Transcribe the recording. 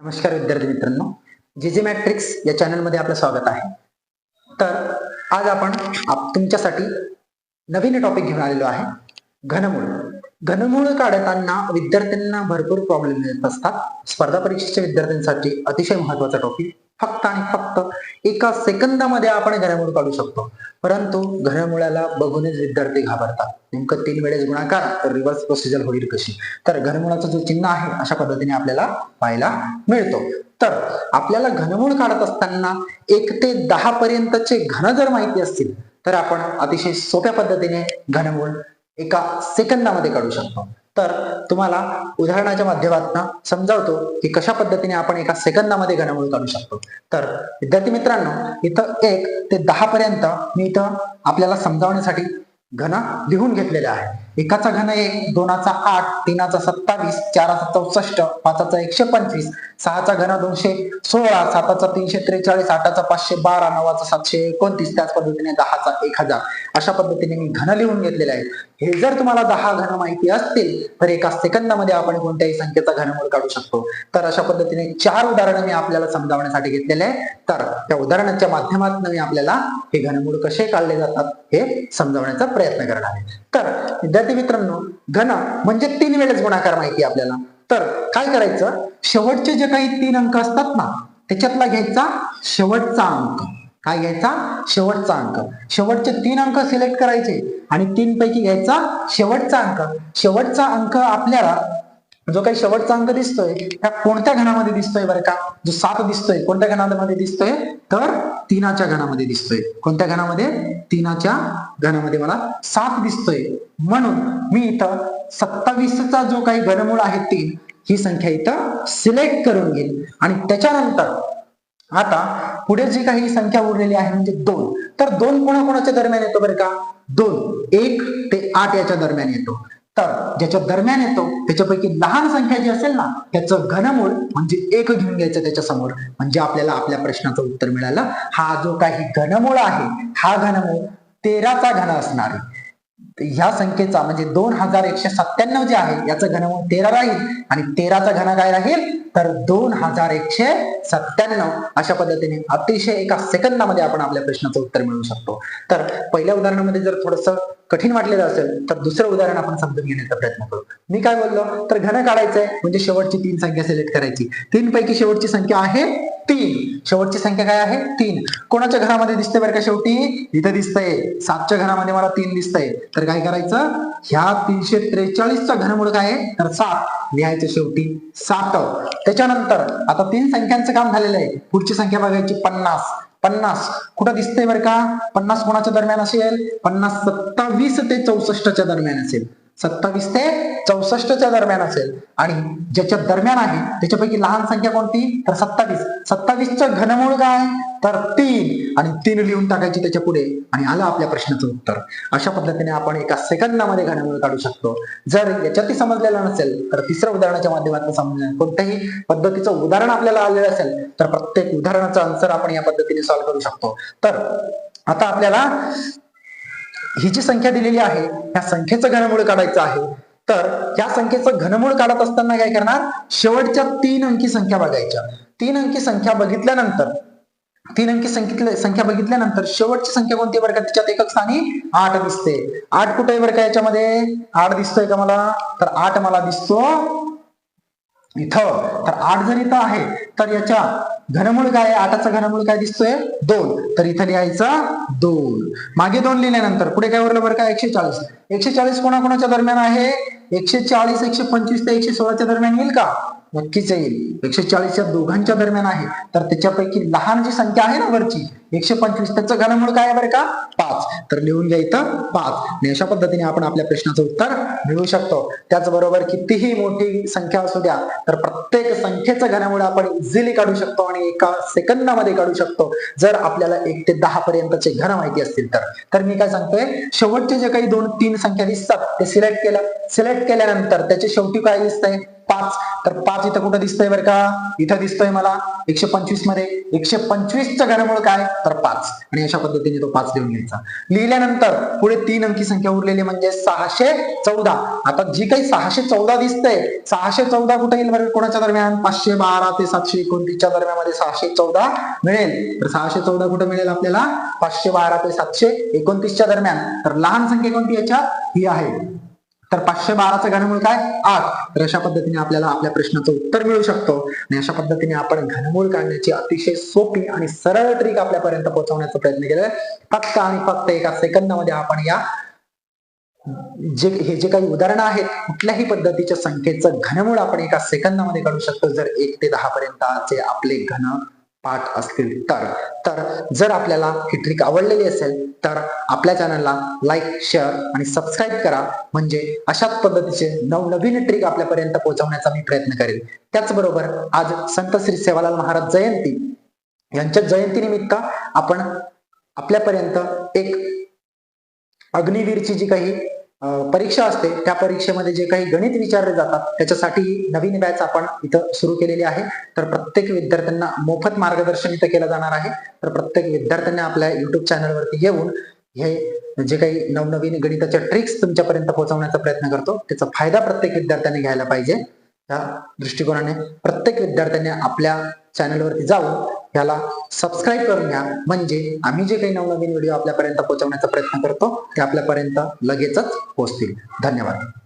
नमस्कार विद्यार्थी मित्रांनो जे जे मॅट्रिक्स या चॅनलमध्ये आपलं स्वागत आहे. तर आज आपण तुमच्यासाठी नवीन टॉपिक घेऊन आलेलो आहे घनमूळ. घनमूळ काढताना विद्यार्थ्यांना भरपूर प्रॉब्लेम येत असतात. स्पर्धा परीक्षेच्या विद्यार्थ्यांसाठी अतिशय महत्त्वाचा टॉपिक फक्त आणि फक्त एका सेकंदामध्ये आपण घडामोड काढू शकतो. परंतु घनमुळाला बघूनच विद्यार्थी घाबरतात. नेमकं तीन वेळेस गुणाकार तर रिव्हर्स प्रोसिजर होईल कशी? तर घनमुळाचं जो चिन्ह आहे अशा पद्धतीने आपल्याला पाहायला मिळतो. तर आपल्याला घनमूळ काढत असताना एक ते दहा पर्यंतचे घन जर माहिती असतील तर आपण अतिशय सोप्या पद्धतीने घनमूळ एका सेकंदामध्ये काढू शकतो. तर तुम्हाला उदाहरणाच्या माध्यमातून समजावतो की कशा पद्धतीने आपण एका सेकंदामध्ये घनमूळ काढू शकतो. तर विद्यार्थी मित्रांनो इथं एक ते दहा पर्यंत मी इथं आपल्याला समजावण्यासाठी घन लिहून घेतलेले आहे. एकाचा घन एक दोनाचा आठ तीनाचा सत्तावीस चाराचा चौसष्ट पाचाचा एकशे पंचवीस सहाचा घन दोनशे सोळा साताचा तीनशे त्रेचाळीस आठाचा पाचशे बारा नवाचा सातशे एकोणतीस त्याच पद्धतीने दहाचा एक हजार. अशा पद्धतीने मी घन लिहून घेतलेले आहेत. हे जर तुम्हाला दहा घन माहिती असतील तर एका सेकंदामध्ये आपण कोणत्याही संख्येचा घनमूळ काढू शकतो. तर अशा पद्धतीने चार उदाहरणं मी आपल्याला समजावण्यासाठी घेतलेले आहे तर त्या उदाहरणाच्या माध्यमातून मी आपल्याला हे घनमूळ कसे काढले जातात हे समजावण्याचा प्रयत्न करणार आहे. तर विद्यार्थी मित्रांनो घन म्हणजे तीन वेळेस गुणाकार माहिती आपल्याला. तर काय करायचं? शेवटचे जे काही तीन अंक असतात ना त्याच्यातला घ्यायचा शेवटचा अंक. काय घ्यायचा? शेवटचा अंक. शेवटचे तीन अंक सिलेक्ट करायचे आणि तीन पैकी घ्यायचा शेवटचा अंक. शेवटचा अंक आपल्याला जो काही शेवटचा अंक दिसतोय त्या कोणत्या घनामध्ये दिसतोय बरं का? जो सात दिसतोय कोणत्या घनामध्ये दिसतोय? तर तीनाच्या घनामध्ये दिसतोय. कोणत्या घनामध्ये? तीनाच्या घनामध्ये मला सात दिसतोय. म्हणून मी इथं सत्तावीसचा जो काही घनमूळ आहे तीन ही संख्या इथं सिलेक्ट करून घेईल. आणि त्याच्यानंतर आता पुढे जी काही संख्या उरलेली आहे म्हणजे दोन. तर दोन कोणाकोणाच्या दरम्यान येतो बरं का? दोन. एक ते आठ याच्या दरम्यान येतो. तर ज्याच्या दरम्यान येतो त्याच्यापैकी लहान संख्या जी असेल ना त्याचं घनमूळ म्हणजे एक घेऊन घ्यायचं त्याच्यासमोर. म्हणजे आपल्याला आपल्या प्रश्नाचं उत्तर मिळालं. हा जो काही घनमूळ आहे हा घनमूळ तेराचा घन असणार आहे. ह्या संख्येचा म्हणजे दोन हजार एकशे सत्त्याण्णव जे आहे याचं घनमूळ तेरा राहील आणि तेराचा घन काय राहील? तर दोन हजार एकशे सत्त्याण्णव अशा पद्धतीने अतिशय एका सेकंदामध्ये आपण आपल्या प्रश्नाचं उत्तर मिळवू शकतो. तर पहिल्या उदाहरणामध्ये जर थोडस कठीण वाटलेलं असेल तर दुसरं उदाहरण आपण समजून घेण्याचा प्रयत्न करू. मी काय बोललो? तर घन काढायचंय म्हणजे शेवटची तीन संख्या सिलेक्ट करायची. तीन पैकी शेवटची संख्या आहे तीन. शेवटची संख्या काय आहे? तीन. कोणाच्या घरामध्ये दिसते बरं का शेवटी? इथं दिसतंय. सातच्या घरामध्ये मला तीन दिसतंय. तर काय करायचं? ह्या तीनशे त्रेचाळीसचा घनमूळ काय आहे? तर सात. लिहायचं शेवटी? सात त्याच्यानंतर आता तीन संख्यांचं काम झालेलं आहे. पुढची संख्या बघायची पन्नास. पन्नास. कुठं दिसतंय बरं का? पन्नास कोणाच्या दरम्यान असेल? पन्नास सत्तावीस ते चौसष्टच्या दरम्यान असेल. सत्तावीस ते चौसष्टच्या दरम्यान असेल. आणि ज्याच्या दरम्यान आहे त्याच्यापैकी लहान संख्या कोणती? तर सत्तावीस. सत्तावीसचं घनमूळ काय? तर तीन. आणि तीन लिहून टाकायची त्याच्या पुढे. आणि आलं आपल्या प्रश्नाचं उत्तर. अशा पद्धतीने आपण एका सेकंदामध्ये घनमूळ काढू शकतो. जर याच्यातही समजलेलं नसेल तर तिसऱ्या उदाहरणाच्या माध्यमातून समज कोणत्याही पद्धतीचं उदाहरण आपल्याला आलेलं असेल तर प्रत्येक उदाहरणाचं आन्सर आपण या पद्धतीने सॉल्व्ह करू शकतो. तर आता आपल्याला ही जी संख्या दिलेली आहे या संख्येचं घनमूळ काढायचं आहे तर या संख्येचं घनमूळ काढत असताना काय करणार? शेवटच्या तीन अंकी संख्या बघायच्या. तीन अंकी संख्या बघितल्यानंतर तीन अंकी संख्येतले संख्या बघितल्यानंतर शेवटची संख्या कोणती बरं का? तिच्यात एकक स्थानी आठ दिसते. आठ कुठे आहे बरं का याच्यामध्ये? आठ दिसतोय का मला? तर आठ मला दिसतो इथं. तर आठ जर इथं आहे. तर याच्या घनमूळ काय आहे? आठाचा घनमूळ काय दिसतोय? दोन. तर इथं लिहायचा दोन. मागे दोन लिहिल्यानंतर पुढे काय उरलं बरं? का एकशे चाळीस. एकशे चाळीस कोणाकोणाच्या दरम्यान आहे? एकशे चाळीस एकशे पंचवीस ते एकशे सोळाच्या दरम्यान येईल का? नक्कीच येईल. एकशे चाळीसच्या दोघांच्या दरम्यान आहे. तर त्याच्यापैकी लहान जी संख्या आहे ना वरची एकशे पंचवीस. त्याचं घनमूळ काय बरं का? पाच. तर लिहून घ्या इथं पाच. आणि अशा पद्धतीने आपण आपल्या प्रश्नाचं उत्तर मिळवू शकतो. त्याचबरोबर कितीही मोठी संख्या असू द्या तर प्रत्येक संख्येचं घनमूळ आपण इझिली काढू शकतो आणि एका सेकंदामध्ये काढू शकतो. जर आपल्याला एक ते दहा पर्यंतचे घन माहिती असतील तर. तर मी काय सांगतोय शेवटचे जे काही दोन तीन संख्या दिसतात ते सिलेक्ट केल्या. सिलेक्ट केल्यानंतर त्याचे शेवटी काय दिसतंय? पाच. तर पाच इथं कुठं दिसतंय बरं का? इथं दिसतोय मला. एकशे पंचवीसमध्ये. एकशे पंचवीसचं घनमूळ काय? तर पाच. आणि अशा पद्धतीने तो पाच लिहून घ्यायचा. लिहिल्यानंतर पुढे तीन अंकी संख्या उरलेली म्हणजे सहाशे चौदा. आता जी काही सहाशे चौदा दिसतंय सहाशे चौदा कुठे येईल बरं? कोणाच्या दरम्यान? पाचशे बारा ते सातशे एकोणतीसच्या दरम्यानमध्ये सहाशे चौदा मिळेल. तर सहाशे चौदा कुठे मिळेल आपल्याला? पाचशे बारा ते सातशे एकोणतीसच्या दरम्यान. तर लहान संख्या कोणती याच्यात? ही आहे. तर पाचशे बाराचं घनमूळ काय? आठ. तर अशा पद्धतीने आपल्याला आपल्या प्रश्नाचं उत्तर मिळू शकतो. आणि अशा पद्धतीने आपण घनमूळ काढण्याची अतिशय सोपी आणि सरळ ट्रिक आपल्यापर्यंत पोहोचवण्याचा प्रयत्न केलाय फक्त आणि फक्त एका सेकंदामध्ये आपण या जे हे जे काही उदाहरणं आहेत कुठल्याही पद्धतीच्या संख्येचं घनमूळ आपण एका सेकंदामध्ये काढू शकतो. जर एक ते दहा पर्यंतचे आपले घन पाठ असतील तर. तर जर आपल्याला ही ट्रिक आवडलेली असेल तर आपल्या चॅनलला लाईक शेअर आणि सबस्क्राईब करा. म्हणजे अशाच पद्धतीचे नवनवीन ट्रिक आपल्यापर्यंत पोहोचवण्याचा मी प्रयत्न करेल त्याचबरोबर आज संत श्री सेवालाल महाराज जयंती. यांच्या जयंतीनिमित्त आपण आपल्यापर्यंत एक अग्निवीरची जी काही परीक्षा असते. त्या परीक्षेमध्ये जे काही गणित विचारले जातात त्याच्यासाठी नवीन बॅच आपण इथं सुरू केलेली आहे. तर प्रत्येक विद्यार्थ्यांना मोफत मार्गदर्शन इथं केलं जाणार आहे. तर प्रत्येक विद्यार्थ्यांनी आपल्या युट्यूब चॅनलवरती येऊन हे जे काही नवनवीन गणिताच्या ट्रिक्स तुमच्यापर्यंत पोहोचवण्याचा प्रयत्न करतो. त्याचा फायदा प्रत्येक विद्यार्थ्याने घ्यायला पाहिजे. या दृष्टिकोनाने प्रत्येक विद्यार्थ्याने आपल्या चॅनलवरती जाऊन याला सबस्क्राईब करून घ्या. म्हणजे आम्ही जे काही नवनवीन व्हिडिओ आपल्यापर्यंत पोहोचवण्याचा प्रयत्न करतो ते आपल्यापर्यंत लगेचच पोहोचतील. धन्यवाद.